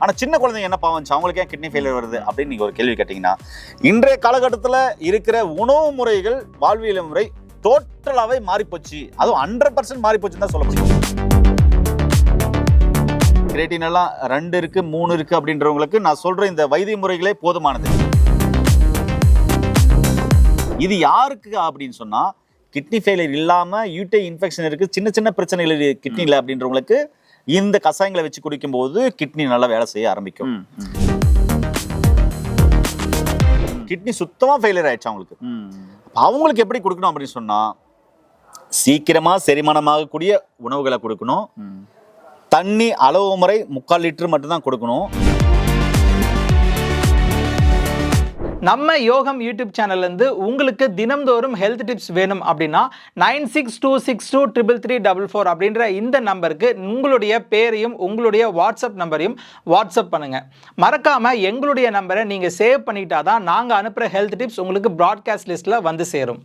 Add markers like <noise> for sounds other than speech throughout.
ஆனா சின்ன குழந்தைங்க என்ன பாவம் அவங்களுக்கு ஏன் கிட்னி ஃபெயிலியர் வருது அப்படின்னு நீங்க ஒரு கேள்வி கேட்டீங்கன்னா இன்றைய காலகட்டத்துல இருக்கிற உணவு முறைகள் வாழ்வியல் முறை டோட்டலாவே மாறிப்போச்சு. அதுவும் ஹண்ட்ரட் பர்சன்ட் மாறிப்போச்சுன்னு தான் சொல்ல முடியும் கிரேட்டின் எல்லாம் ரெண்டு இருக்கு மூணு இருக்கு அப்படின்றவங்களுக்கு நான் சொல்ற இந்த வைத்திய முறைகளே போதுமானது. இது யாருக்கு அப்படின்னு சொன்னா கிட்னி ஃபெயிலியர் இல்லாம யூட்டை இன்ஃபெக்ஷன் இருக்கு சின்ன சின்ன பிரச்சனைகள் கிட்னில அப்படின்றவங்களுக்கு இந்த கஷாயங்களை வச்சு குடிக்கும்போது கிட்னி நல்லா வேலை செய்ய ஆரம்பிக்கும். கிட்னி சுத்தமா ஃபெயிலியர் ஆயிடுச்சு அவங்களுக்கு. அவங்களுக்கு எப்படி கொடுக்கணும் அப்படின்னு சொன்னா சீக்கிரமா செரிமானமாகக்கூடிய உணவுகளை கொடுக்கணும். தண்ணி அளவு முறை முக்கால் லிட்டர் மட்டும்தான் கொடுக்கணும். நம்ம யோகம் யூடியூப் சேனல்லேருந்து உங்களுக்கு தினம்தோறும் ஹெல்த் டிப்ஸ் வேணும் அப்படின்னா nine six two six two triple three double four அப்படின்ற இந்த நம்பருக்கு உங்களுடைய பேரையும் உங்களுடைய வாட்ஸ்அப் நம்பரையும் வாட்ஸ்அப் பண்ணுங்கள் மறக்காமல் எங்களுடைய நம்பரை நீங்கள் சேவ் பண்ணிட்டா தான் நாங்கள் அனுப்புகிற ஹெல்த் டிப்ஸ் உங்களுக்கு ப்ராட்காஸ்ட் லிஸ்ட்டில் வந்து சேரும்.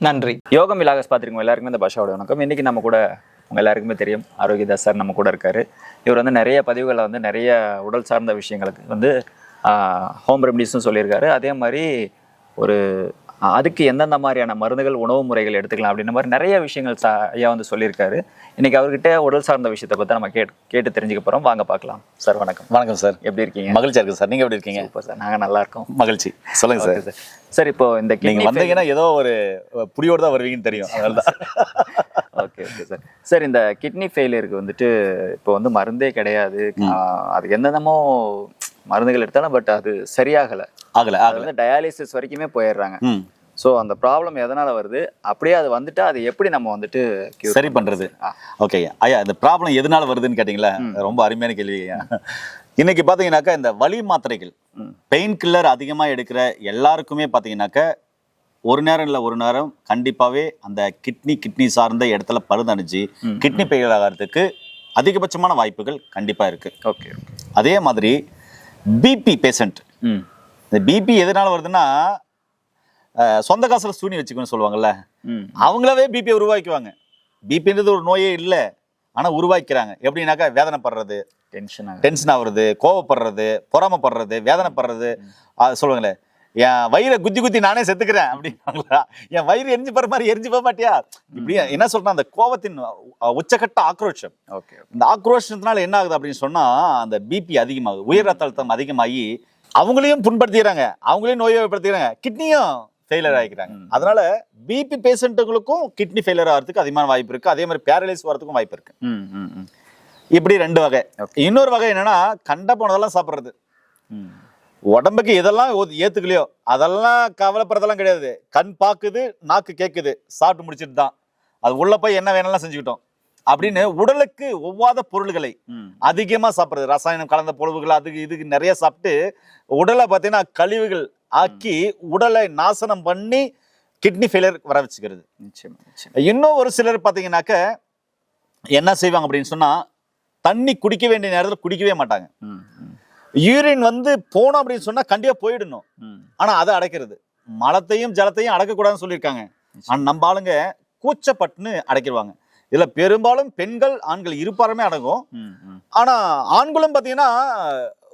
நன்றி. யோகம் விலாகஸ் பார்த்துருக்கோம் எல்லாருக்குமே இந்த பாஷாவோட வணக்கம். இன்னைக்கு நம்ம கூட உங்கள் எல்லாருக்குமே தெரியும். ஆரோக்கியதாஸ் சார் நம்ம கூட இருக்காரு. இவர் வந்து நிறைய பதிவுகளை வந்து நிறைய உடல் சார்ந்த விஷயங்களுக்கு வந்து ஹோம் ரெமடிஸும் சொல்லியிருக்காரு. அதே மாதிரி ஒரு அதுக்கு எந்தெந்த மாதிரியான மருந்துகள் உணவு முறைகள் எடுத்துக்கலாம் அப்படின்ற மாதிரி நிறைய விஷயங்கள் சா ஐயா வந்து சொல்லியிருக்காரு. இன்னைக்கு அவர்கிட்ட உடல் சார்ந்த விஷயத்தை பற்றி நம்ம கேட் கேட்டு தெரிஞ்சுக்க போகிறோம் வாங்க பார்க்கலாம். சார் வணக்கம். வணக்கம் சார். எப்படி இருக்கீங்க? மகிழ்ச்சியா இருக்கு சார். நீங்க எப்படி இருக்கீங்க? Super sir. நாங்கள் நல்லா இருக்கோம். மகிழ்ச்சி. சொல்லுங்க சார். சார். சார் இப்போ இந்த நீங்க kidney வந்தீங்கன்னா ஏதோ ஒரு புரியோடு தான் வருவீங்கன்னு தெரியும். அதனால தான் ஓகே ஓகே சார் சார் இந்த கிட்னி ஃபெயிலியருக்கு வந்துட்டு இப்போ வந்து மருந்தே கிடையாது. அது என்னென்னமோ மருந்துகள் எடுத்தாலும் பட் அது சரியாகல. ஆகல ஆகல. டயாலிசிஸ் வரைக்குமே போயிடுறாங்க. ஸோ அந்த ப்ராப்ளம் எதனால வருது? அப்படியே அது வந்துட்டா அது எப்படி நம்ம வந்துட்டு சரி பண்றது? ஓகே ஐயா இந்த ப்ராப்ளம் எதனால வருதுன்னு கேட்டிங்களா? ரொம்ப அருமையான கேள்வி. இன்னைக்கு பாத்தீங்கன்னாக்கா இந்த வலி மாத்திரைகள். பெயின் கில்லர் அதிகமா எடுக்கிற எல்லாருக்குமே பாத்தீங்கன்னாக்கா ஒரு நேரம் இல்லை ஒரு நேரம் கண்டிப்பாவே அந்த கிட்னி கிட்னி சார்ந்த இடத்துல பழுதணிஞ்சு கிட்னி ஃபெயிலியர் ஆகிறதுக்கு அதிகபட்சமான வாய்ப்புகள் கண்டிப்பா இருக்கு. ஓகே அதே மாதிரி பிபி பேஷண்ட் இந்த பிபி எதனால வருதுன்னா சொந்த காசுல சூனி வச்சுக்கணும்னு சொல்லுவாங்கல்ல. அவங்களாவே பிபியை உருவாக்குவாங்க பிபின்றது ஒரு நோயே இல்லை. ஆனா உருவாக்கிறாங்க எப்படின்னாக்கா வேதனைப்படுறது டென்ஷன் டென்ஷன் ஆகுறது கோவப்படுறது பொறாமப்படுறது வேதனைப்படுறது அது சொல்லுவாங்களே என் வயிறை குத்தி குத்தி நானே செத்துக்கிறேன் அப்படின்னாங்களா? என் வயிறு எரிஞ்சு போற மாதிரி எரிஞ்சு போக மாட்டியா? இப்படி என்ன சொல்றேன் அந்த கோவத்தின் அஹ், உச்சக்கட்ட ஆக்ரோஷம். ஓகே இந்த ஆக்ரோஷத்தினால என்ன ஆகுது அப்படின்னு சொன்னா அந்த பிபி அதிகமாகுது. உயர் ரத்த அழுத்தம் அதிகமாகி அவங்களையும் புண்படுத்திக்கிறாங்க. அவங்களையும் நோய்வாய்ப்படுத்திக்கிறாங்க கிட்னியும் ஃபெயிலியர் ஆகிக்கிறாங்க. அதனால பிபி பேஷண்ட்டுகளுக்கும் கிட்னி ஃபெயிலியர் ஆகிறதுக்கு அதிகமான வாய்ப்பு இருக்கு. அதே மாதிரி பேரலைஸ் வரதுக்கும் வாய்ப்பு இருக்கு. இப்படி ரெண்டு வகை. இன்னொரு வகை என்னன்னா கண்ட போனதெல்லாம் சாப்பிட்றது. உடம்புக்கு எதெல்லாம் ஏத்துக்கலையோ அதெல்லாம் கவலைப்படுறதெல்லாம் கிடையாது. கண் பாக்குது நாக்கு கேக்குது. சாப்பிட்டு முடிச்சிட்டு தான். அது உள்ள போய் என்ன வேணாலும் செஞ்சுக்கிட்டோம். அப்படின்னு உடலுக்கு ஒவ்வாத பொருள்களை ம். அதிகமா சாப்பிடுறது. ரசாயனம் கலந்த பொருள்கள் அதுக்கு இதுக்கு நிறைய சாப்பிட்டு உடலை பார்த்தீங்கன்னா கழிவுகள் ஆக்கி உடலை நாசனம் பண்ணி கிட்னி ஃபெயிலியர் வர வச்சுக்கிறது. இன்னும் ஒரு சிலர் பார்த்தீங்கன்னாக்க என்ன செய்வாங்க அப்படின்னு சொன்னா தண்ணி குடிக்க வேண்டிய நேரத்தில் குடிக்கவே மாட்டாங்க. யூரின் வந்து போனோம் அப்படின்னு சொன்னா கண்டிப்பா போயிடணும். ஆனா அதை அடைக்கிறது. மலத்தையும் ஜலத்தையும் அடக்கக்கூடாதுன்னு சொல்லியிருக்காங்க. ஆனா நம்ம ஆளுங்க கூச்சப்பட்டுன்னு அடைக்கிடுவாங்க. இதுல பெரும்பாலும் பெண்கள் ஆண்கள் இருப்பாருமே அடங்கும். ஆனா ஆண்களும் பாத்தீங்கன்னா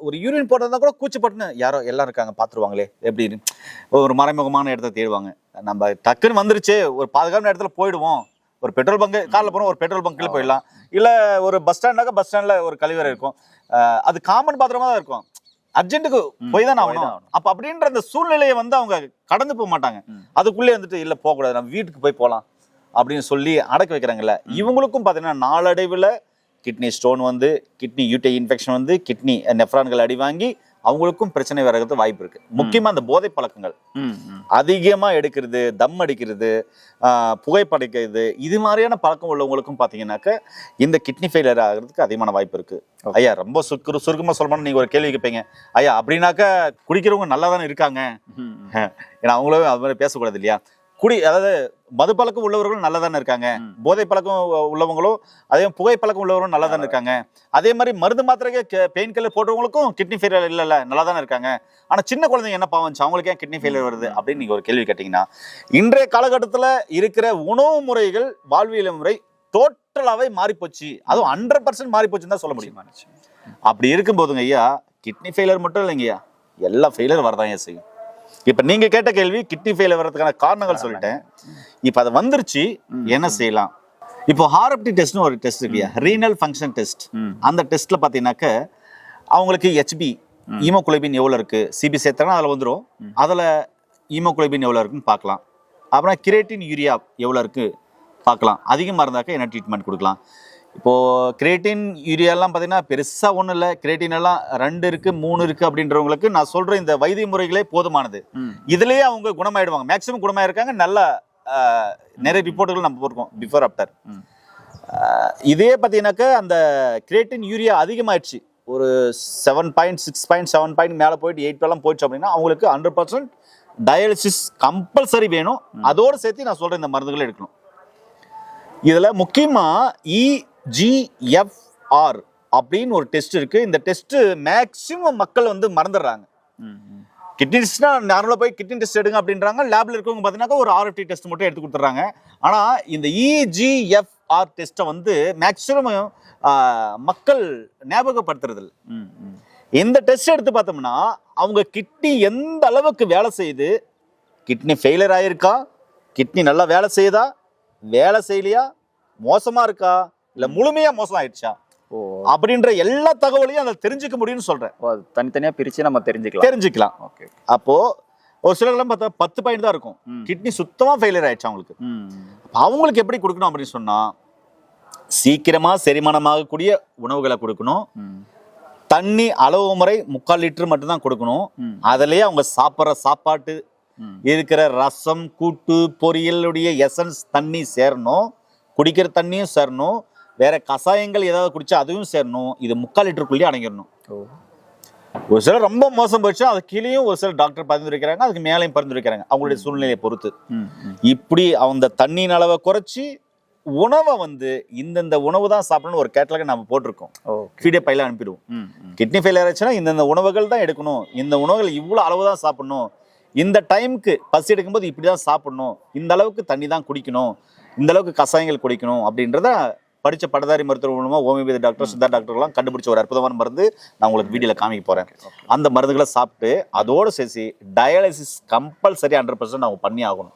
ஒரு யூரின் போடுறதா கூட கூச்சப்பட்டுன்னு யாரோ எல்லாம் இருக்காங்க பாத்துருவாங்களே எப்படின்னு. ஒரு மறைமுகமான இடத்த தேடுவாங்க. நம்ம டக்குன்னு வந்துருச்சு ஒரு பாதுகாப்பான இடத்துல போயிடுவோம். ஒரு பெட்ரோல் பங்க் காரில் போறோம் ஒரு பெட்ரோல் பங்க்ல போயிடலாம். இல்ல ஒரு பஸ் ஸ்டாண்டாக்க பஸ் ஸ்டாண்ட்ல ஒரு கழிவறை இருக்கும். அது காமன் பாத்திரமா தான் இருக்கும். அர்ஜென்ட்டுக்கு போய் தான் போய் ஆகணும். அப்ப அப்படின்ற அந்த சூழ்நிலையை வந்து அவங்க கடந்து போக மாட்டாங்க. அதுக்குள்ளே வந்துட்டு இல்ல போக கூடாது நம்ம வீட்டுக்கு போய் போலாம் அப்படின்னு சொல்லி அடக்க வைக்கிறாங்கல்ல. இவங்களுக்கும் பாத்தீங்கன்னா நாளடைவுல கிட்னி ஸ்டோன் வந்து கிட்னி யூட்டை இன்ஃபெக்ஷன் வந்து கிட்னி நெஃப்ரான்கள் அடி வாங்கி அவங்களுக்கும் பிரச்சனை வரது வாய்ப்பு இருக்கு. முக்கியமா அந்த போதை பழக்கங்கள். அதிகமா எடுக்கிறது தம் அடிக்கிறது புகைப்படிக்கிறது இது மாதிரியான பழக்கம் உள்ளவங்களுக்கும் பாத்தீங்கன்னாக்க இந்த கிட்னி ஃபெயிலியர் ஆகிறதுக்கு அதிகமான வாய்ப்பு இருக்கு. ஐயா ரொம்ப சுருக்கு சுருக்கமா சொல்லணும்னு நீங்க ஒரு கேள்வி கேட்பீங்க ஐயா அப்படின்னாக்க குடிக்கிறவங்க நல்லா தானே இருக்காங்க ஏன்னா அவங்களும் அது மாதிரி பேசக்கூடாது இல்லையா? குடி அதாவது மது பழக்கம் உள்ளவர்களும் நல்லா தானே இருக்காங்க. போதை பழக்கம் உள்ளவங்களும் அதே புகை பழக்கம் உள்ளவங்களும் நல்லா தானே இருக்காங்க. அதே மாதிரி மருந்து மாத்திரைக்கு பெயின் கில்லர் போட்டவங்களுக்கும் கிட்னி ஃபெயிலியர் இல்ல இல்ல நல்லா தானே இருக்காங்க. ஆனா சின்ன குழந்தைங்க என்ன பாவம் அவங்களுக்கு ஏன் கிட்னி ஃபெயிலியர் வருது? அப்படின்னு நீங்க ஒரு கேள்வி கேட்டீங்கன்னா இன்றைய காலகட்டத்துல இருக்கிற உணவு முறைகள் வாழ்வியல் முறை டோட்டலாவே மாறிப்போச்சு. அதுவும் ஹண்ட்ரட் பர்சன்ட் மாறிப்போச்சுன்னு தான் சொல்ல முடியும். அப்படி இருக்கும்போதுங்க ஐயா கிட்னி ஃபெயிலியர் மட்டும் இல்லைங்கய்யா எல்லா ஃபெயிலியர் வரதான் செய்யும். இப்ப நீங்க கேட்ட கேள்வி கிட்னி ஃபெயிலியர் வர்றதுக்கான காரணங்கள் சொல்லிட்டேன். இப்ப அது வந்துருச்சு என்ன செய்யலாம்? இப்போ ஹார்எப்டி டெஸ்ட்னு ஒரு டெஸ்ட் இருக்குயா ரீனல் ஃபங்க்ஷன் டெஸ்ட். அந்த டெஸ்ட்ல பாத்தீங்கன்னாக்க அவங்களுக்கு ஹெச்பி ஈமோகுளோபின் எவ்வளவு இருக்கு? சிபி சேர்த்தாங்கன்னா அதுல வந்துரும். அதுல ஈமோகுளோபின் எவ்வளவு இருக்குன்னு பார்க்கலாம் அப்புறம் கிரேட்டின் யூரியா எவ்வளவு இருக்கு? பார்க்கலாம் அதிகமாக இருந்தாக்க என்ன ட்ரீட்மெண்ட் கொடுக்கலாம்? இப்போ கிரேட்டின் யூரியாலாம் பார்த்தீங்கன்னா பெருசா ஒன்றும் இல்லை. கிரேட்டின் எல்லாம் ரெண்டு இருக்கு மூணு இருக்கு அப்படின்றவங்களுக்கு நான் சொல்ற இந்த வைத்திய முறைகளே போதுமானது. இதுலயே அவங்க குணமாயிடுவாங்க. மேக்ஸிமம் குணமாயிருக்காங்க. நல்ல நிறைய ரிப்போர்ட்டுகள் நம்ம போட்டிருக்கோம் பிஃபோர் ஆஃப்டர். இதே பார்த்தீங்கன்னாக்கா அந்த கிரேட்டின் யூரியா அதிகமாயிடுச்சு. ஒரு seven point six point seven point மேலே போயிட்டு எயிட் எல்லாம் போயிடுச்சு அப்படின்னா அவங்களுக்கு ஹண்ட்ரட் பர்சன்ட் டயாலிசிஸ் கம்பல்சரி வேணும். அதோடு சேர்த்து நான் சொல்கிறேன் இந்த மருந்துகளை எடுக்கணும். இதில் முக்கியமாக E இஜிஎஃப்ஆர் அப்படின்னு ஒரு டெஸ்ட் இருக்குது இந்த டெஸ்ட்டு மேக்ஸிமம் மக்கள் வந்து மறந்துடுறாங்க. கிட்னி டெஸ்ட்னா நார்மலாக போய் கிட்னி டெஸ்ட் எடுங்க அப்படின்றாங்க. லேப்ல இருக்கவங்க பார்த்தீங்கன்னா ஒரு ஆர்எஃப்டி டெஸ்ட் மட்டும் எடுத்து கொடுத்துட்றாங்க. ஆனால் இந்த E இஜிஎஃப்ஆர் டெஸ்ட்டை வந்து மேக்ஸிமம் மக்கள் ஞாபகப்படுத்துறது இல்ல. இந்த டெஸ்ட் எடுத்து பார்த்தோம்னா அவங்க கிட்னி எந்த அளவுக்கு வேலை செய்யுது? கிட்னி ஃபெயிலியர் ஆயிருக்கா? கிட்னி நல்லா வேலை செய்யுதா? வேலை செய்யலையா? மோசமா இருக்கா? இல்ல முழுமையா மோசம் ஆயிடுச்சா அப்படின்ற எல்லா தகவலையும் அதில் தெரிஞ்சுக்க முடியும்னு சொல்றேன். அது தனித்தனியா பிரிச்சு நம்ம தெரிஞ்சுக்கலாம். தெரிஞ்சுக்கலாம். ஓகே. அப்போ ஒரு சிலர்லாம் பார்த்தா பத்து பாயிண்ட் தான் இருக்கும். கிட்னி சுத்தமா ஃபெயிலியர் ஆயிடுச்சு அவங்களுக்கு? அவங்களுக்கு எப்படி கொடுக்கணும் அப்படின்னு சொன்னா சீக்கிரமா செரிமானமாகக்கூடிய உணவுகளை கொடுக்கணும். தண்ணி அளவு முறை முக்கால் லிட்டர் மட்டும்தான் கொடுக்கணும். அதுலயே அவங்க சாப்பிட்ற சாப்பாட்டு. இருக்கிற ரசம் கூட்டு பொரியலுடைய எசன்ஸ் தண்ணி சேரணும். குடிக்கிற தண்ணியும் சேரணும். வேற கஷாயங்கள் ஏதாவது குடிச்சா அதுவும் சேரணும். இது முக்கால் லிட்டருக்குள்ளேயே அடங்கிடணும். ஒரு சிலர் ரொம்ப மோசம் போயிடுச்சு. அது கீழேயும் ஒரு சிலர் டாக்டர் பரிந்துரைக்கிறாங்க அதுக்கு மேலேயும் பரிந்துரைக்கிறாங்க அவங்களுடைய சூழ்நிலையை பொறுத்து. இப்படி அந்த தண்ணியின் அளவை குறைச்சி உணவை வந்து இந்தந்த உணவு தான் சாப்பிடணும்னு ஒரு கேட்டலாக நம்ம போட்டிருக்கோம். ஓ. ஃபீடே பையில அனுப்பிடுவோம். கிட்னி ஃபெயிலியர் ஆச்சுன்னா இந்தந்த உணவுகள் தான் எடுக்கணும். இந்த உணவுகள் இவ்வளோ அளவு தான் சாப்பிடணும். இந்த டைமுக்கு பசி எடுக்கும்போது இப்படி தான் சாப்பிடணும். இந்த அளவுக்கு தண்ணி தான் குடிக்கணும். இந்த அளவுக்கு கஷாயங்கள் குடிக்கணும் அப்படின்றத படிச்ச பட்டதாரி மருத்துவ மூலமா ஹோமியோபதி டாக்டர் சித்தா டாக்டர்லாம் கண்டுபிடிச்ச ஒரு அற்புதமான மருந்து நான் உங்களுக்கு வீடியோல காமிக்க போறேன். அந்த மருந்துகளை சாப்பிட்டு அதோடு சேர்த்து டயாலிசிஸ் கம்பல்சரி ஹண்ட்ரட் பர்சன்ட் அவங்க பண்ணி ஆகணும்.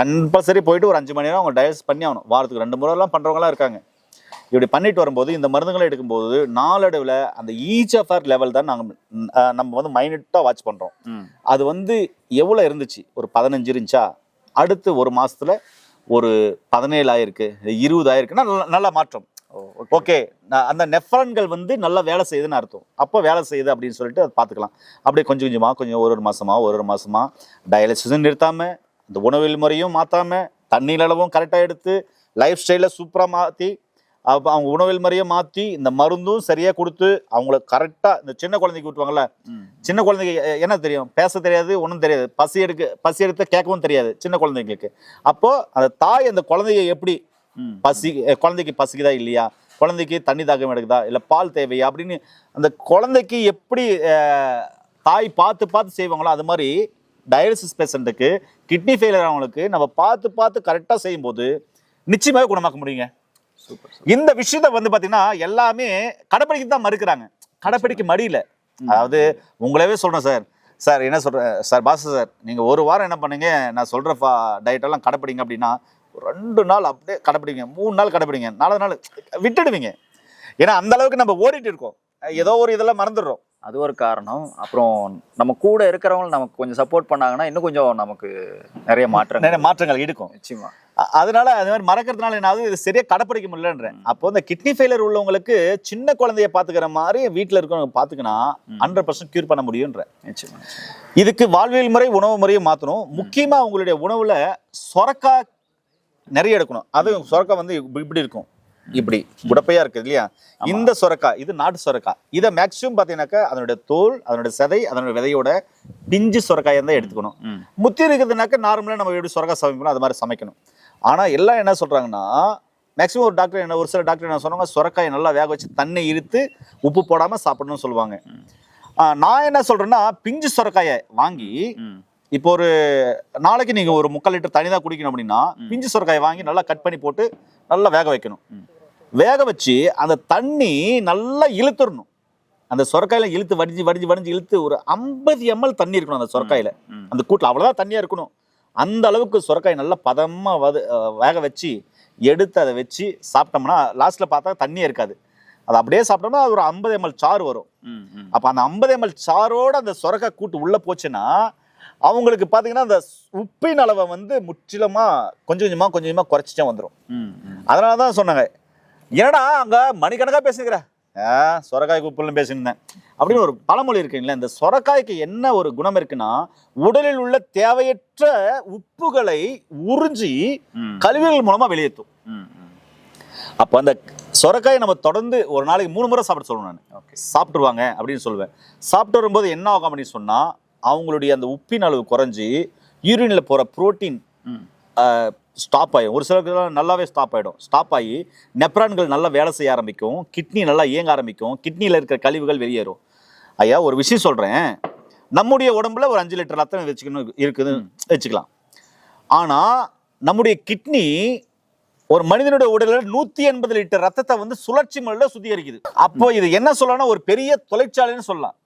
கம்பல்சரி போயிட்டு ஒரு அஞ்சு மணி நேரம் அவங்க டயாலிசிஸ் பண்ணி ஆகணும். வாரத்துக்கு ரெண்டு முறைலாம் பண்றவங்களாம் இருக்காங்க. இப்படி பண்ணிட்டு வரும்போது இந்த மருந்துகளை எடுக்கும்போது நாளடைவில் அந்த ஈச்எஃப்ஆர் லெவல் தான் நாங்கள் நம்ம வந்து மைனட்டாக வாட்ச் பண்ணுறோம் அது வந்து எவ்வளோ இருந்துச்சு? ஒரு பதினஞ்சு இருந்துச்சா? அடுத்து ஒரு மாசத்துல ஒரு பதினேழு ஆயிருக்கு இருபது ஆயிருக்குன்னா நல்ல நல்ல மாற்றம். ஓகே. அந்த நெஃப்ரான்கள் வந்து நல்லா வேலை செய்யுதுன்னு அர்த்தம். அப்போ வேலை செய்யுது அப்படின்னு சொல்லிட்டு அதை பார்த்துக்கலாம். அப்படியே கொஞ்சம் கொஞ்சமாக கொஞ்சம் ஒரு ஒரு மாசமா ஒரு ஒரு மாசமா டயாலிசிஸும் நிறுத்தாம இந்த உணவில் முறையும் மாத்தாம தண்ணீர் அளவும் கரெக்டாக எடுத்து லைஃப் ஸ்டைலை சூப்பராக மாற்றி அவங்க உணவில் முறையை மாற்றி இந்த மருந்தும் சரியாக கொடுத்து அவங்கள கரெக்டாக இந்த சின்ன குழந்தைக்கு விட்டுவாங்கல்ல ம். சின்ன குழந்தைக்கு என்ன தெரியும்? பேச தெரியாது ஒன்றும் தெரியாது. பசி எடுக்க பசி எடுத்த கேட்கவும் தெரியாது சின்ன குழந்தைங்களுக்கு. அப்போ அந்த தாய் அந்த குழந்தைய எப்படி? பசி குழந்தைக்கு பசிக்குதா இல்லையா? குழந்தைக்கு தண்ணி தாகம் எடுக்குதா? இல்லை பால் தேவையா? அப்படின்னு அந்த குழந்தைக்கு எப்படி தாய் பார்த்து பார்த்து செய்வாங்களோ அது மாதிரி டயாலிசிஸ் பேஷண்ட்டுக்கு கிட்னி ஃபெயிலியர் ஆனவங்களுக்கு நம்ம பார்த்து பார்த்து கரெக்டாக செய்யும்போது நிச்சயமாகவே குணமாக்க முடியுங்க. இந்த விஷயத்த வந்து பாத்தீங்கன்னா எல்லாமே கடைப்பிடிக்க தான் மறுக்கிறாங்க. கடைப்பிடிக்க மடியல. அதாவது உங்களவே சொல்றேன் சார். சார் என்ன சொல்கிறேன் சார் பாச சார் நீங்கள் ஒரு வாரம் என்ன பண்ணுங்க? நான் சொல்கிற ஃபா டயட்டெல்லாம் கடைப்பிடிங்க அப்படின்னா ரெண்டு நாள் அப்படியே கடைப்பிடிங்க. மூணு நாள் கடைப்பிடிங்க. நாலு நாள் விட்டுடுவீங்க. ஏன்னா அந்த அளவுக்கு நம்ம ஓடிட்டு இருக்கோம். ஏதோ ஒரு இதெல்லாம் மறந்துடுறோம். அது ஒரு காரணம். அப்புறம் நம்ம கூட இருக்கிறவங்க நமக்கு கொஞ்சம் சப்போர்ட் பண்ணாங்கன்னா இன்னும் கொஞ்சம் நமக்கு நிறைய மாற்றங்கள். நிறைய மாற்றங்கள் இருக்கும் நிச்சயமா. அதனால அது மாதிரி மறக்கிறதுனால என்ன ஆகுது? இது சரியா கடைப்பிடிக்க முடியலன்றேன். அப்போ இந்த கிட்னி ஃபெயிலியர் உள்ளவங்களுக்கு சின்ன குழந்தைய பாத்துக்கிற மாதிரி வீட்டுல இருக்கவங்க பாத்துக்கினா ஹண்ட்ரட் பர்சன்ட் கியூர் பண்ண முடியுன்ற நிச்சயமா நிச்சயமா. இதுக்கு வாழ்வியல் முறை உணவு முறையை மாத்தணும். முக்கியமா உங்களுடைய உணவுல சொரக்கா நிறைய எடுக்கணும். அது சொரக்கா வந்து இப்படி இருக்கும். இப்படி குடப்பையா இருக்கு இல்லையா? இந்த சொரக்கா இது நாட்டு சொரக்கா. இதை மேக்ஸிமம் பாத்தீங்கன்னாக்கா அதனுடைய தோல் அதனுடைய சதை அதனுடைய விதையோட பிஞ்சு சொரக்காயை தான் எடுத்துக்கணும். முத்தி இருக்குதுனாக்கா நார்மலாக நம்ம எப்படி சொரக்கா சமைக்கணும் அது மாதிரி சமைக்கணும். ஆனால் எல்லாம் என்ன சொல்கிறாங்கன்னா மேக்ஸிமம் ஒரு டாக்டர் என்ன ஒரு சில டாக்டர் என்ன சொன்னாங்க சொரக்காயை நல்லா வேக வச்சு தண்ணி இழுத்து உப்பு போடாமல் சாப்பிடணும்னு சொல்லுவாங்க. நான் என்ன சொல்கிறேன்னா பிஞ்சு சொரக்காயை வாங்கி இப்போ ஒரு நாளைக்கு நீங்கள் ஒரு முக்கால் லிட்டர் தண்ணி தான் குடிக்கணும் அப்படின்னா பிஞ்சு சொரக்காயை வாங்கி நல்லா கட் பண்ணி போட்டு நல்லா வேக வைக்கணும். வேக வச்சு அந்த தண்ணி நல்லா இழுத்துடணும். அந்த சொரக்காயில இழுத்து வடிஞ்சு வடிஞ்சு வடிஞ்சு இழுத்து ஒரு ஐம்பது எம்எல் தண்ணி இருக்கணும் அந்த சொரக்காயில. அந்த கூட்டில் அவ்வளோதான் தண்ணியாக இருக்கணும். அந்த அளவுக்கு சுரக்காய் நல்லா பதமாக வது வேக வச்சு எடுத்து அதை வச்சு சாப்பிட்டோம்னா லாஸ்ட்டில் பார்த்தா தண்ணியே இருக்காது. அதை அப்படியே சாப்பிட்டோம்னா அது ஒரு ஐம்பது எம்எல் சாறு வரும். அப்போ அந்த ஐம்பது எம்எல் சாரோட அந்த சுரக்காய் கூட்டு உள்ளே போச்சுன்னா அவங்களுக்கு பார்த்தீங்கன்னா அந்த உப்பின் அளவை வந்து முற்றிலுமாக கொஞ்சம் கொஞ்சமாக கொஞ்சம் கொஞ்சமாக குறைச்சிட்டே வந்துடும். அதனால தான் சொன்னாங்க. என்னடா அங்கே மணிக்கணக்காக பேசுகிற ஆ சொரக்காய்க்கு உப்புன்னு பேசியிருந்தேன். அப்படின்னு ஒரு பழமொழி இருக்குங்களா இந்த சொரக்காய்க்கு என்ன ஒரு குணம் இருக்குன்னா உடலில் உள்ள தேவையற்ற உப்புகளை உறிஞ்சி. கழிவுகள் மூலமா வெளியேற்றும். அப்போ அந்த சொரக்காயை நம்ம தொடர்ந்து ஒரு நாளைக்கு மூணு முறை சாப்பிட சொல்லுவேன் நான். ஓகே. சாப்பிட்டுருவாங்க அப்படின்னு சொல்லுவேன். சாப்பிட்டு வரும்போது என்ன ஆகும் அப்படின்னு சொன்னா அவங்களுடைய அந்த உப்பின் அளவு குறைஞ்சி யூரின்ல போற புரோட்டீன். ஸ்டாப் ஆகிடும் ஒரு சிலருக்கு நல்லாவே ஸ்டாப் ஆகிடும் ஸ்டாப் ஆகி நெப்ரான்கள் நல்லா வேலை செய்ய ஆரம்பிக்கும். கிட்னி நல்லா இயங்க ஆரம்பிக்கும். கிட்னியில் இருக்கிற கழிவுகள் வெளியேறும். ஐயா ஒரு விஷயம் சொல்கிறேன் நம்முடைய உடம்புல ஒரு அஞ்சு லிட்டர் ரத்தம் வச்சுக்கணும் இருக்குதுன்னு வச்சுக்கலாம். ஆனால் நம்முடைய கிட்னி ஒரு மனிதனுடைய உடலில் நூற்றி எண்பது லிட்டர் ரத்தத்தை வந்து சுழற்சி முறையில் சுத்திகரிக்குது. அப்போ இது என்ன சொல்லலாம் ஒரு பெரிய தொலைச்சாலைன்னு சொல்லலாம்.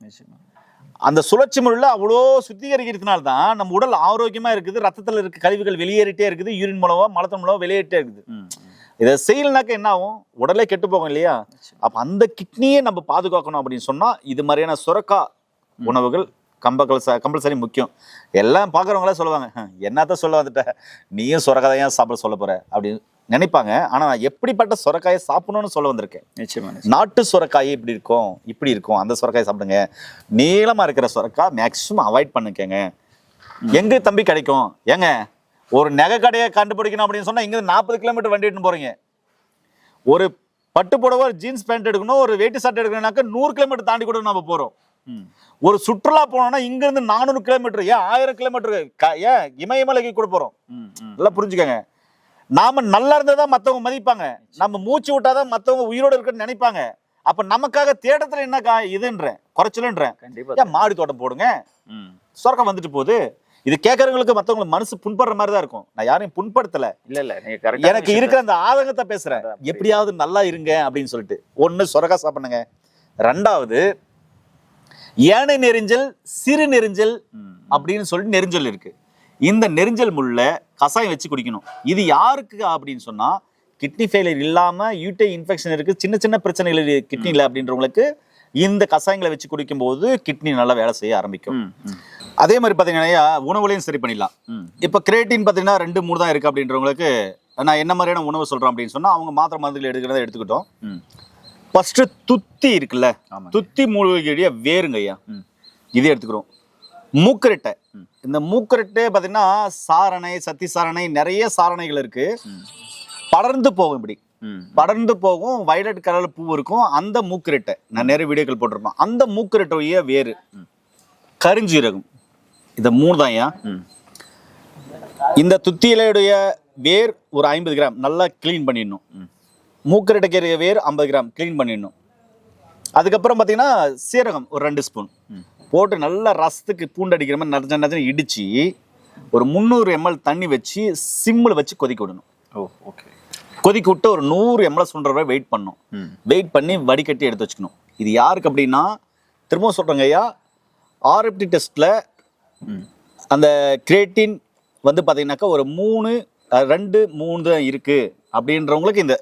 அந்த சுழற்சி முறையில் அவ்வளோ சுத்திகரிக்கிறதுனால தான் நம்ம உடல் ஆரோக்கியமா இருக்குது ரத்தத்தில் இருக்க கழிவுகள் வெளியேறிட்டே இருக்குது யூரின் மூலமா மலத்தின் மூலமா வெளியேறிட்டே இருக்குது. இதை செய்யலைனாக்க என்ன ஆகும்? உடலே கெட்டு போகும் இல்லையா? அப்போ அந்த கிட்னியை நம்ம பாதுகாக்கணும் அப்படின்னு சொன்னா இது மாதிரியான சுரக்கா உணவுகள் கம்பக்கல் கம்பல்சரி முக்கியம். எல்லாம் பார்க்குறவங்களே சொல்லுவாங்க "ஹம், என்னத்த சொல்ல வந்துட்ட? நீயும் சுரக்கா தான் ஏன் சாப்பிட சொல்ல போற? அப்படின்னு நினைப்பாங்க. ஆனா நான் எப்படிப்பட்ட சுரக்காயை சாப்பிடணும்னு சொல்ல வந்திருக்கேன். நிச்சயமா. நாட்டு சுரக்காய் இப்படி இருக்கும் இப்படி இருக்கும். அந்த சுரக்காய் சாப்பிடுங்க. நீளமா இருக்கிற சுரக்காய் மேக்ஸிமம் அவாய்ட் பண்ணுக்கங்க. எங்க தம்பி கிடைக்கும்? ஏங்க ஒரு நகை கடையை கண்டுபிடிக்கணும் அப்படின்னு சொன்னா இங்க நாற்பது கிலோமீட்டர் வண்டி எடுத்துன்னு போறீங்க. ஒரு பட்டு புடவை ஜீன்ஸ் பேண்ட் எடுக்கணும் ஒரு வேட்டி சட்டை எடுக்கணும்னாக்க நூறு கிலோமீட்டர் தாண்டி கூட நம்ம போறோம். ம். ஒரு சுற்றுலா போனோம்னா இங்க இருந்து நானூறு கிலோமீட்டர் ஏன் ஆயிரம் கிலோமீட்டர் ஏன் இமயமலைக்கு கூட போறோம். ம், ம். நல்லா புரிஞ்சுக்கங்க. நாம நல்லா இருந்தா தான் மத்தவங்க மதிப்பாங்க. நம்ம மூச்சு விட்டாதான் மத்தவங்க உயிரோட இருக்குன்னு நினைப்பாங்க. அப்ப நமக்காக தேடத்துல என்ன கா- இதுன்றேன் குறைச்சலுன்றேன் கண்டிப்பா ஏன் மாடி தோட்டம் போடுங்க. சொர்க்கம் வந்துட்டு போகுது. இது கேட்கறவங்களுக்கு மத்தவங்களுக்கு மனசு புண்படுற மாதிரி தான் இருக்கும். நான் யாரையும் புண்படுத்தல. இல்ல இல்ல எனக்கு இருக்கிற அந்த ஆதங்கத்தை பேசுறேன். எப்படியாவது நல்லா இருங்க அப்படின்னு சொல்லிட்டு. ஒண்ணு சொரக்கா சாப்பிடுங்க ரெண்டாவது ஏனை நெரிஞ்சல் சிறு நெரிஞ்சல் அப்படின்னு சொல்லிட்டு நெரிஞ்சல் இருக்கு. இந்த நெரிஞ்சல் முள்ள கசாயம் வச்சு குடிக்கணும். இது யாருக்கு அப்படின்னு சொன்னா கிட்னி ஃபெயிலியர் இல்லாம யூட்டை இன்ஃபெக்ஷன் இருக்கு சின்ன சின்ன பிரச்சனைகள் கிட்னில அப்படின்றவங்களுக்கு இந்த கசாயங்களை வச்சு குடிக்கும்போது கிட்னி நல்லா வேலை செய்ய ஆரம்பிக்கும். அதே மாதிரி பார்த்தீங்கன்னா உணவுலையும் சரி பண்ணிடலாம். இப்போ கிரேட்டின் பார்த்தீங்கன்னா ரெண்டு மூணு தான் இருக்கு அப்படின்றவங்களுக்கு நான் என்ன மாதிரியான உணவு சொல்றேன் அப்படின்னு சொன்னா அவங்க மாத்திரை மருந்துகள் எடுக்கிறத எடுத்துக்கிட்டோம். ஃபர்ஸ்ட் துத்தி இருக்குல்ல. துத்தி மூலிகையுடைய வேருங்க ஐயா. இது எடுத்துக்கிறோம். மூக்கரெட்டை. இந்த மூக்கரெட்டை பார்த்தீங்கன்னா சாரணை சத்தி சாரணை நிறைய சாரணைகள் இருக்கு. படர்ந்து போகும் இப்படி. படர்ந்து போகும் வயலட் கலர்ல பூ இருக்கும் அந்த மூக்கரெட்டை. நான் நிறைய வீடியோக்கள் போட்டிருப்பேன். அந்த மூக்கரெட்டைய வேறு. கருஞ்சீரகம். இந்த மூணு தான் ஐயா இந்த துத்தி இலையுடைய வேர் ஒரு ஐம்பது கிராம். நல்லா க்ளீன் பண்ணிடணும். மூக்கரெட்டைக்கீரை வேர் ஐம்பது கிராம். க்ளீன் பண்ணிடணும். அதுக்கப்புறம் பார்த்தீங்கன்னா சீரகம் ஒரு ரெண்டு ஸ்பூன். போட்டு நல்லா ரசத்துக்கு பூண்டு அடிக்கிற மாதிரி நச்ச நச்சன்னு இடிச்சு ஒரு முந்நூறு எம்எல் தண்ணி வச்சு சிம்மில் வச்சு கொதிக்க விடணும். ஓ ஓகே கொதிக்க விட்டு ஒரு நூறு எம்எல் சொல்கிற வரை வெயிட் பண்ணணும். வெயிட் பண்ணி வடிகட்டி எடுத்து வச்சுக்கணும். இது யாருக்கு அப்படின்னா திரும்பவும் சொல்கிறேங்க ஐயா ஆர்எப்டி டெஸ்ட்டில் அந்த கிரேட்டின் வந்து பார்த்தீங்கன்னாக்கா ஒரு மூணு ரெண்டு மூணு தான் இருக்குது அப்படின்றவங்களுக்கு இந்த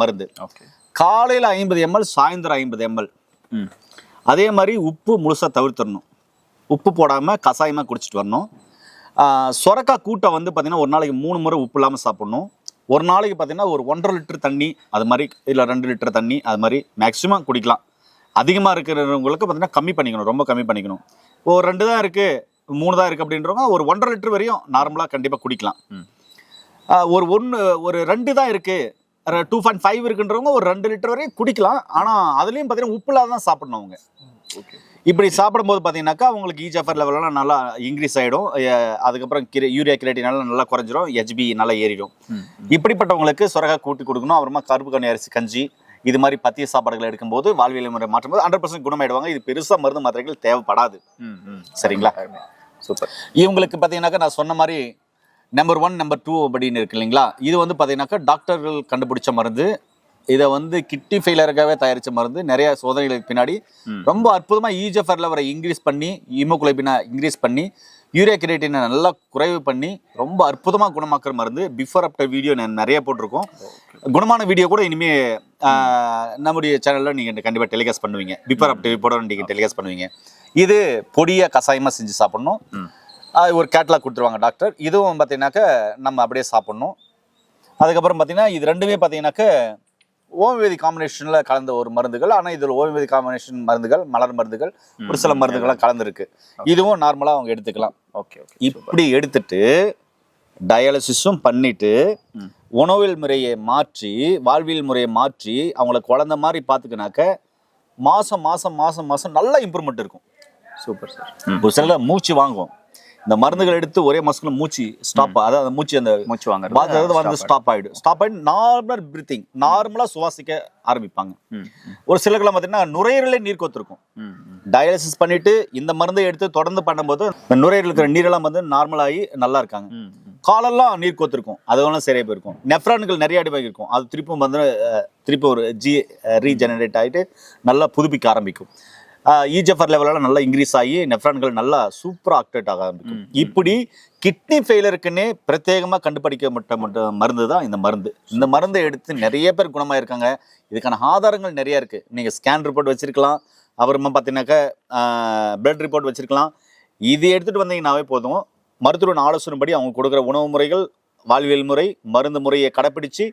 மருந்து. ஓகே காலையில் ஐம்பது எம்எல் சாயந்தரம் ஐம்பது எம்எல் அதே மாதிரி உப்பு முழுசாக தவிர்த்துடணும். உப்பு போடாமல் கஷாயமாக குடிச்சிட்டு வரணும். சொரக்காய் கூட்டை வந்து பார்த்திங்கன்னா ஒரு நாளைக்கு மூணு முறை உப்பு இல்லாமல் சாப்பிட்ணும். ஒரு நாளைக்கு பார்த்தீங்கன்னா ஒரு ஒன்றரை லிட்டர் தண்ணி அது மாதிரி இல்லை ரெண்டு லிட்டர் தண்ணி அது மாதிரி மேக்ஸிமம் குடிக்கலாம். அதிகமாக இருக்கிறவங்களுக்கு பார்த்தீங்கன்னா கம்மி பண்ணிக்கணும் ரொம்ப கம்மி பண்ணிக்கணும். ஒரு ரெண்டு தான் இருக்குது மூணு தான் இருக்குது அப்படின்றவங்க ஒரு ஒன்றரை லிட்டர் வரையும் நார்மலாக கண்டிப்பாக குடிக்கலாம். ஒரு ஒன்று ஒரு ரெண்டு தான் இருக்குது டூ பாயிண்ட் ஃபைவ் இருக்குன்றவங்க ஒரு ரெண்டு லிட்டர் வரையும் குடிக்கலாம். ஆனால் அதுலேயும் பார்த்தீங்கன்னா உப்பு இல்லாத தான் சாப்பிடணும் அவங்க. இப்படி சாப்பிடும்போது பார்த்தீங்கன்னாக்கா உங்களுக்கு E இஜிஎஃப்ஆர் லெவலெல்லாம் நல்லா இன்க்ரீஸ் ஆகிடும் அதுக்கப்புறம் கிரே யூரியா கிரேட்டினால நல்லா குறைஞ்சிரும். ஹெச்பி நல்லா ஏறிடும். இப்படிப்பட்டவங்களுக்கு சுரகா கூட்டி கொடுக்கணும். அப்புறமா கருப்பு கண்ணி அரிசி கஞ்சி இது மாதிரி பத்திய சாப்பாடுகள் எடுக்கும்போது வாழ்வியல் முறை மாற்றும் போது ஹண்ட்ரட் பர்சன்ட் குணமாயிடுவாங்க. இது பெருசாக மருந்து மாத்திரைகள் தேவைப்படாது. சரிங்களா? சூப்பர். இவங்களுக்கு பார்த்தீங்கன்னாக்கா நான் சொன்ன மாதிரி நம்பர் ஒன் நம்பர் டூ அப்படின்னு இருக்கு இல்லைங்களா? இது வந்து பார்த்தீங்கன்னாக்கா டாக்டர்கள் கண்டுபிடிச்ச மருந்து. இதை வந்து கிட்னி ஃபெயிலருக்காகவே தயாரிச்ச மருந்து. நிறைய சோதனைகளுக்கு பின்னாடி. ரொம்ப அற்புதமா E ஈஜெஃபர் லெவரை இன்க்ரீஸ் பண்ணி ஹீமோகுளோபினை இன்க்ரீஸ் பண்ணி யூரியா கிரேட்டினை நல்லா குறைவு பண்ணி ரொம்ப அற்புதமா குணமாக்குற மருந்து. பிஃபோர் ஆஃப்டர் வீடியோ நான் நிறைய போட்டிருக்கோம். குணமான வீடியோ கூட இனிமே ஆஹ், நம்முடைய சேனல்ல நீங்க கண்டிப்பா டெலிகாஸ்ட் பண்ணுவீங்க. பிஃபோர் ஆஃப்டர் போட நீங்க டெலிகாஸ்ட் பண்ணுவீங்க. இது பொடியா கசாயமா செஞ்சு சாப்பிடணும். ஒரு கேட்லாக் கொடுத்துருவாங்க டாக்டர். இதுவும் பார்த்தீங்கன்னாக்க நம்ம அப்படியே சாப்பிடணும். அதுக்கப்புறம் பார்த்தீங்கன்னா இது ரெண்டுமே பார்த்தீங்கன்னாக்க ஓமவேதி காம்பினேஷனில் கலந்த ஒரு மருந்துகள் ஆனால் இதில் ஓமவேதி காம்பினேஷன் மருந்துகள் மலர் மருந்துகள் ஒரு சில மருந்துகள்லாம் கலந்துருக்கு. இதுவும் நார்மலாக அவங்க எடுத்துக்கலாம். Okay okay. இப்படி எடுத்துட்டு டயாலிசிஸும் பண்ணிட்டு. உணவியல் முறையை மாற்றி வாழ்வியல் முறையை மாற்றி அவங்கள குழந்த மாதிரி பார்த்துக்கினாக்க மாதம் மாதம் மாதம் மாதம் நல்ல இம்ப்ரூவ்மெண்ட் இருக்கும். Super sir. ஒரு சில மூச்சு வாங்கும் இந்த மருந்துகள் எடுத்து ஒரே மாசத்துல மூச்சு ஸ்டாப் அதாவது அந்த மூச்சு அந்த மூச்சு வாங்குறது. பாக்குறது வந்து ஸ்டாப் ஆயிடும். ஸ்டாப் ஆயிடும் நார்மல் பிரீத்திங் நார்மலா சுவாசிக்க ஆரம்பிப்பாங்க. ஒரு சிலர்லாம் பார்த்தீங்கன்னா நுரையீரலே நீர் கொத்திருக்கும். டயாலிசிஸ் பண்ணிட்டு இந்த மருந்தை எடுத்து தொடர்ந்து பண்ணும்போது இந்த நுரையீரல் இருக்கிற நீரெல்லாம் வந்து நார்மலாகி நல்லா இருக்காங்க. காலெல்லாம் நீர் கொத்திருக்கும். அது வேணாலும் சரியா போயிருக்கும். நெஃப்ரான்கள் நிறைய அடிவாகி இருக்கும் அது திருப்பும் வந்து திருப்பி ஒரு ஜி ரீஜெனரேட் ஆகிட்டு நல்லா புதுப்பிக்க ஆரம்பிக்கும். ஈஜெஃபர் லெவலெல்லாம் நல்லா இன்க்ரீஸ் ஆகி நெஃப்ரான்கள் நல்லா சூப்பராக ஆக்டிவேட் ஆக ஆரம்பிக்கும். இப்படி கிட்னி ஃபெயிலருக்குன்னே பிரத்யேகமாக கண்டுபிடிக்கப்பட்ட மட்டும் மருந்து தான் இந்த மருந்து. இந்த மருந்தை எடுத்து நிறைய பேர் குணமாயிருக்காங்க. இதுக்கான ஆதாரங்கள் நிறைய இருக்கு. நீங்க ஸ்கேன் ரிப்போர்ட் வச்சிருக்கலாம். அப்புறமா பார்த்தீங்கன்னாக்கா பிளட் ரிப்போர்ட் வச்சிருக்கலாம். இது எடுத்துட்டு வந்தீங்கன்னாவே போதும். மருத்துவரின் ஆலோசனைப்படி அவங்க கொடுக்குற உணவு முறைகள் வாழ்வியல் முறை மருந்து முறையை கடைப்பிடிச்சு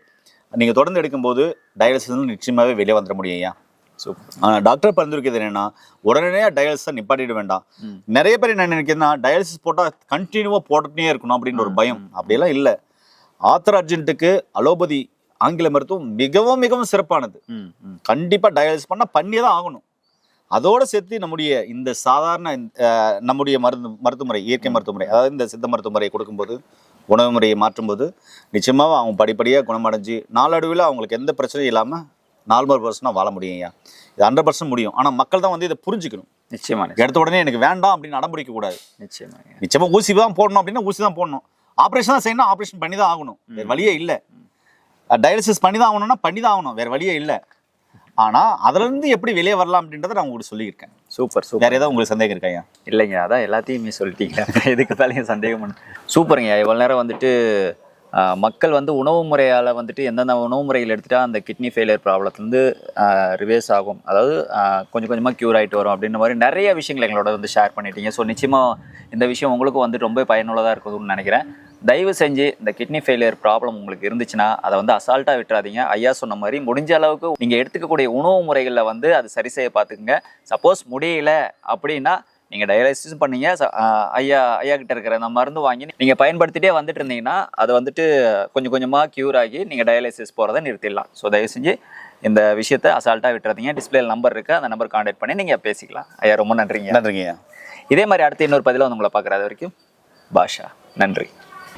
நீங்கள் தொடர்ந்து எடுக்கும்போது டயாலிசிஸ் நிச்சயமாகவே வெளியே வந்துட முடியும் ஐயா. ஆனால் டாக்டர் பரிந்துரைக்கிறது என்னன்னா உடனே டயாலிசிஸை நிப்பாட்டிட வேண்டாம். நிறைய பேர் என்ன நினைக்கிறதுனா டயாலிசிஸ் போட்டால் கண்டினியூவாக போட்டுட்டே இருக்கணும் அப்படின்ற ஒரு பயம். அப்படியெல்லாம் இல்லை. ஆத்தர் அர்ஜென்ட்டுக்கு அலோபதி ஆங்கில மருத்துவம் மிகவும் மிகவும் சிறப்பானது. கண்டிப்பாக டயாலிசிஸ் பண்ணால் பண்ணியே தான் ஆகணும். அதோட சேர்த்து நம்முடைய இந்த சாதாரண நம்முடைய மருந்து மருத்துவமுறை இயற்கை மருத்துவமுறை அதாவது இந்த சித்த மருத்துவமுறையை கொடுக்கும்போது உணவு முறையை மாற்றும்போது நிச்சயமாக அவங்க படிப்படியாக குணமடைஞ்சு நாளடைவில் அவங்களுக்கு எந்த பிரச்சனையும் இல்லாமல் நார்மல் பர்சனாக வாழ முடியும் ஐயா. இது ஹண்ட்ரட் பர்சன்ட் முடியும். ஆனால் மக்கள் தான் வந்து இதை புரிஞ்சுக்கணும். நிச்சயமா நிச்சயமா, எடுத்த உடனே எனக்கு வேண்டாம் அப்படின்னு அடம்பிடிக்க கூடாது. நிச்சயமாங்க. நிச்சயமாக ஊசி தான் போடணும் அப்படின்னா ஊசி தான் போடணும். ஆப்ரேஷன் தான் செய்யணும் ஆப்ரேஷன் பண்ணி தான் ஆகணும். வேறு வழியே இல்லை. டயாலிசிஸ் பண்ணி தான் ஆகணும்னா பண்ணி தான் ஆகணும். வேறு வழியே இல்லை. ஆனால் அதுலேருந்து எப்படி வெளியே வரலாம் அப்படின்றத நான் உங்களுக்கு சொல்லியிருக்கேன். Super super. வேற ஏதாவது உங்களுக்கு சந்தேகம் இருக்கா ஐயா? இல்லைங்க அதான் எல்லாத்தையுமே சொல்லிட்டீங்க. <laughs> எதுக்கு தாலையும் சந்தேகம் பண்ண சூப்பருங்க இவ்வளோ நேரம் வந்துட்டு மக்கள் வந்து உணவு முறையால் வந்துட்டு எந்தெந்த உணவு முறையில் எடுத்துகிட்டா அந்த கிட்னி ஃபெயிலியர் ப்ராப்ளத்துலேருந்து ரிவேஸ் ஆகும். அதாவது கொஞ்சம் கொஞ்சமாக க்யூர் ஆகிட்டு வரும் அப்படின்ற மாதிரி நிறைய விஷயங்கள் எங்களோட வந்து ஷேர் பண்ணிட்டீங்க. ஸோ நிச்சயமாக இந்த விஷயம் உங்களுக்கும் வந்து ரொம்ப பயனுள்ளதாக இருக்குதுன்னு நினைக்கிறேன். தயவு செஞ்சு இந்த கிட்னி ஃபெயிலியர் ப்ராப்ளம் உங்களுக்கு இருந்துச்சுன்னா அதை வந்து அசால்ட்டாக விட்டுறாதீங்க. ஐயா சொன்ன மாதிரி முடிஞ்ச அளவுக்கு நீங்கள் எடுத்துக்கக்கூடிய உணவு முறைகளில் வந்து அது சரி செய்ய பார்த்துக்குங்க. சப்போஸ் முடியல அப்படின்னா நீங்கள் டயாலிசிஸ் பண்ணீங்க ஐயா ஐயா கிட்ட இருக்கிற அந்த மருந்து வாங்கி நீங்கள் பயன்படுத்திட்டே வந்துட்டு இருந்தீங்கன்னா அது வந்துட்டு கொஞ்சம் கொஞ்சமாக க்யூர் ஆகி நீங்கள் டயாலிசிஸ் போகிறத நிறுத்திடலாம். ஸோ தயவு செஞ்சு இந்த விஷயத்தை அசால்ட்டாக விட்டுறாதீங்க. டிஸ்பிளே நம்பர் இருக்குது அந்த நம்பர் காண்டாக்ட் பண்ணி நீங்கள் பேசிக்கலாம். ஐயா ரொம்ப நன்றிங்க. நன்றிங்க இதே மாதிரி அடுத்த இன்னொரு பதில வந்து உங்களை பார்க்குறது வரைக்கும் பாஷா. நன்றி.